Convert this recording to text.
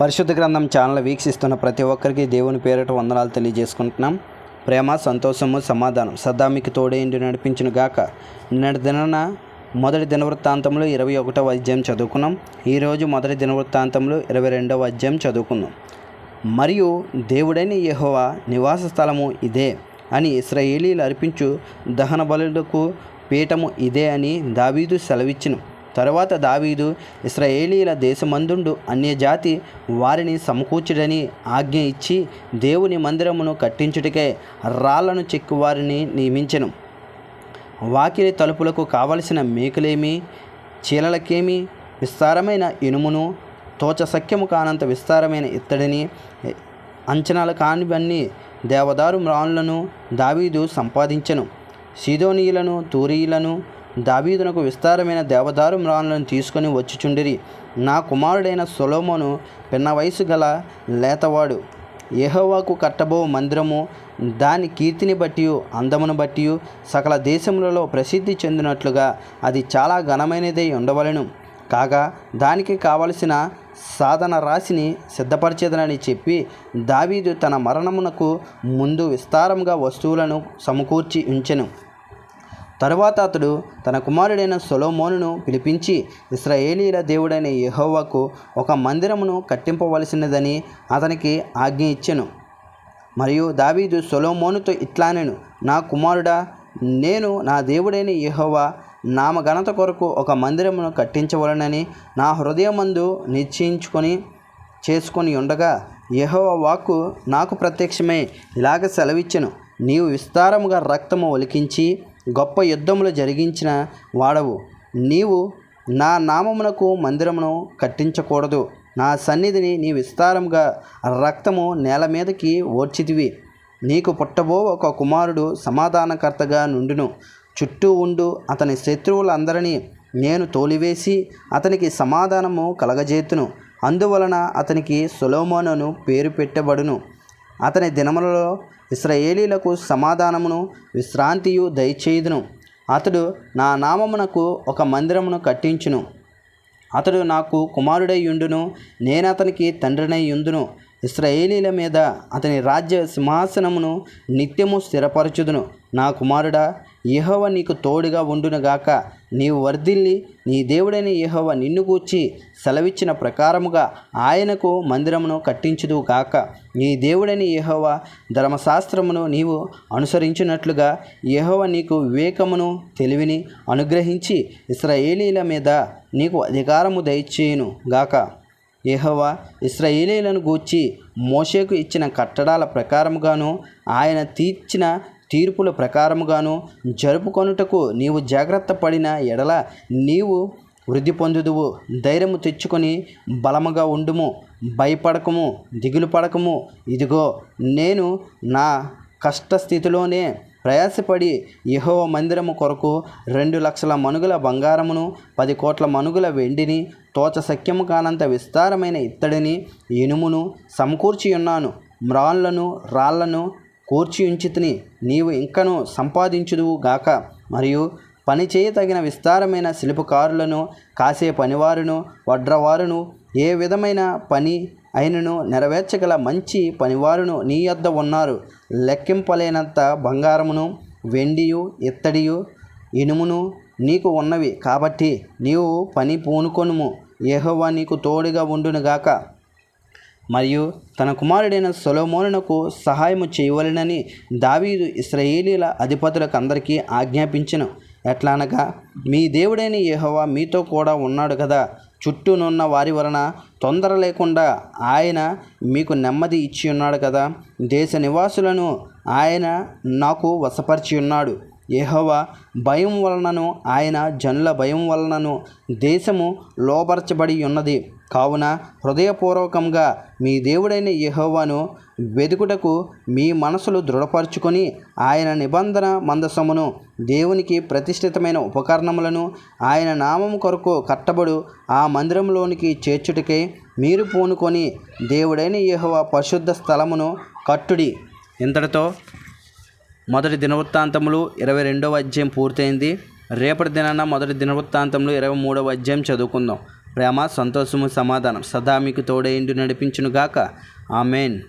పరిశుద్ధ గ్రంథం ఛానల్ వీక్షిస్తున్న ప్రతి ఒక్కరికి దేవుని పేరిట వందనాలు తెలియజేసుకుంటున్నాం. ప్రేమ సంతోషము సమాధానం సదా మీకు తోడేంటి నడిపించిన గాక. నిన్నటి దినాన మొదటి దినవృత్తాంతంలో ఇరవై ఒకటవ అధ్యాయం చదువుకున్నాం. ఈరోజు మొదటి దినవృత్తాంతంలో ఇరవై రెండవ అధ్యాయం చదువుకుందాం. మరియు దేవుడైన యహోవా నివాస స్థలము ఇదే అని ఇస్రాయేలీలు అర్పించు దహన బలులకు పీఠము ఇదే అని దావీదు సెలవిచ్చిను. తరువాత దావీదు ఇస్రాయేలీల దేశమందుండు అన్యజాతి వారిని సమకూర్చుడని ఆజ్ఞ ఇచ్చి దేవుని మందిరమును కట్టించుటకే రాళ్ళను చెక్కు వారిని నియమించెను. వాకిలి తలుపులకు కావలసిన మేకులేమి చీలలకేమి విస్తారమైన ఇనుమును తోచసఖ్యము కానంత విస్తారమైన ఇత్తడిని అంచనాలు కానివన్నీ దేవదారు మ్రాన్లను దావీదు సంపాదించెను. సీదోనీయులను తూరీయులను దావీదునకు విస్తారమైన దేవదారు మ్రాన్లను తీసుకొని వచ్చుచుండిరి. నా కుమారుడైన సొలోమోను పిన్న వయసు గల లేతవాడు. యెహోవాకు కట్టబో మందిరము దాని కీర్తిని బట్టి అందమును బట్టి సకల దేశములలో ప్రసిద్ధి చెందినట్లుగా అది చాలా ఘనమైనదై ఉండవలెను. కాగా దానికి కావలసిన సాధన రాశిని సిద్ధపరిచేదనని చెప్పి దావీదు తన మరణమునకు ముందు విస్తారంగా వస్తువులను సమకూర్చి ఉంచెను. తరువాత అతడు తన కుమారుడైన సొలోమోనును పిలిపించి ఇస్రాయేలీల దేవుడైన యెహోవాకు ఒక మందిరమును కట్టింపవలసినదని అతనికి ఆజ్ఞ ఇచ్చెను. మరియు దావీదు సొలోమోనుతో ఇట్లానెను నా కుమారుడా నేను నా దేవుడైన యెహోవా నామఘనత కొరకు ఒక మందిరమును కట్టించవలనని నా హృదయమందు నిశ్చయించుకొని చేసుకొని ఉండగా యహోవ వాక్కు నాకు ప్రత్యక్షమై ఇలాగ సెలవిచ్చెను. నీవు విస్తారముగా రక్తము ఒలికించి గొప్ప యుద్ధములు జరిగించిన వాడవు. నీవు నా నామమునకు మందిరమును కట్టించకూడదు. నా సన్నిధిని నీ విస్తారంగా రక్తము నేల మీదకి ఓడ్చితివి నీకు పుట్టబో ఒక కుమారుడు సమాధానకర్తగా నుండును. చుట్టూ ఉండు అతని శత్రువులందరినీ నేను తోలివేసి అతనికి సమాధానము కలగజేతును. అందువలన అతనికి సొలోమోనును పేరు పెట్టబడును. అతని దినములలో ఇస్రాయేలీలకు సమాధానమును విశ్రాంతియు దయచేయుదును. అతడు నా నామమునకు ఒక మందిరమును కట్టించును. అతడు నాకు కుమారుడై ఉండును నేను అతనికి తండ్రినై ఉందును ఇస్రాయేలీల మీద అతని రాజ్య సింహాసనమును నిత్యము స్థిరపరచుదును. నా కుమారుడా యెహోవ నీకు తోడుగా ఉండునుగాక. నీవు వర్ధిల్లి నీ దేవుడైన యహోవ నిన్ను గూర్చి సెలవిచ్చిన ప్రకారముగా ఆయనకు మందిరమును కట్టించుదు గాక. నీ దేవుడైన యహోవ ధర్మశాస్త్రమును నీవు అనుసరించినట్లుగా యహోవ నీకు వివేకమును తెలివిని అనుగ్రహించి ఇస్రాయేలీల మీద నీకు అధికారము దయచేయును గాక. యెహోవా ఇస్రాయేలీలను గూర్చి మోషేకు ఇచ్చిన కట్టడాల ప్రకారముగాను ఆయన తీర్చిన తీర్పుల ప్రకారముగాను జరుపుకొనుటకు నీవు జాగ్రత్త పడిన ఎడల నీవు వృద్ధి పొందుదువు. ధైర్యము తెచ్చుకొని బలముగా ఉండుము. భయపడకము దిగులు పడకము. ఇదిగో నేను నా కష్టస్థితిలోనే ప్రయాసపడి యహో మందిరము కొరకు రెండు లక్షల మనుగుల బంగారమును పది కోట్ల మనుగుల వెండిని తోచ సఖ్యము కానంత విస్తారమైన ఇత్తడిని ఇనుమును సమకూర్చి ఉన్నాను మ్రాన్లను రాళ్ళను కూర్చియుంచితిని నీవు ఇంకను సంపాదించుదువు గాక. మరియు పని చేయతగిన విస్తారమైన శిల్పకారులను కాసే పనివారును వడ్రవారును ఏ విధమైన పని అయినను నెరవేర్చగల మంచి పనివారును నీ యొద్ద ఉన్నారు. లెక్కింపలేనంత బంగారమును వెండియు ఇత్తడియు ఇనుమును నీకు ఉన్నవి కాబట్టి నీవు పని పూనుకొనుము. ఏహోవా నీకు తోడుగా ఉండునుగాక. మరియు తన కుమారుడైన సొలోమోనునకు సహాయము చేయవలెనని దావీదు ఇస్రాయేలీల అధిపతులకు అందరికీ ఆజ్ఞాపించెను. ఎట్లా అనగా మీ దేవుడైన యెహోవా మీతో కూడా ఉన్నాడు కదా. చుట్టూనున్న వారి వలన తొందర లేకుండా ఆయన మీకు నెమ్మది ఇచ్చి ఉన్నాడు కదా. దేశ నివాసులను ఆయన నాకు వశపరిచి ఉన్నాడు యెహోవా భయం వలనను ఆయన జనుల భయం వలనను దేశము లోపరచబడి ఉన్నది. కావున హృదయపూర్వకంగా మీ దేవుడైన యెహోవాను వెదుకుటకు మీ మనసులు దృఢపరుచుకొని ఆయన నిబంధన మందసమును దేవునికి ప్రతిష్ఠితమైన ఉపకరణములను ఆయన నామం కొరకు కట్టబడు ఆ మందిరంలోనికి చేర్చుటకై మీరు పూనుకొని దేవుడైన యెహోవా పరిశుద్ధ స్థలమును కట్టుడి. ఇంతటితో మొదటి దినవృత్తాంతములు ఇరవై రెండవ అధ్యాయం పూర్తయింది. రేపటి దినాన మొదటి దినవృత్తాంతంలో ఇరవై మూడవ అధ్యాయం చదువుకుందాం. ప్రేమ సంతోషము సమాధానం సదా మీకు తోడేండి నడిపించునుగాక. ఆమెన్.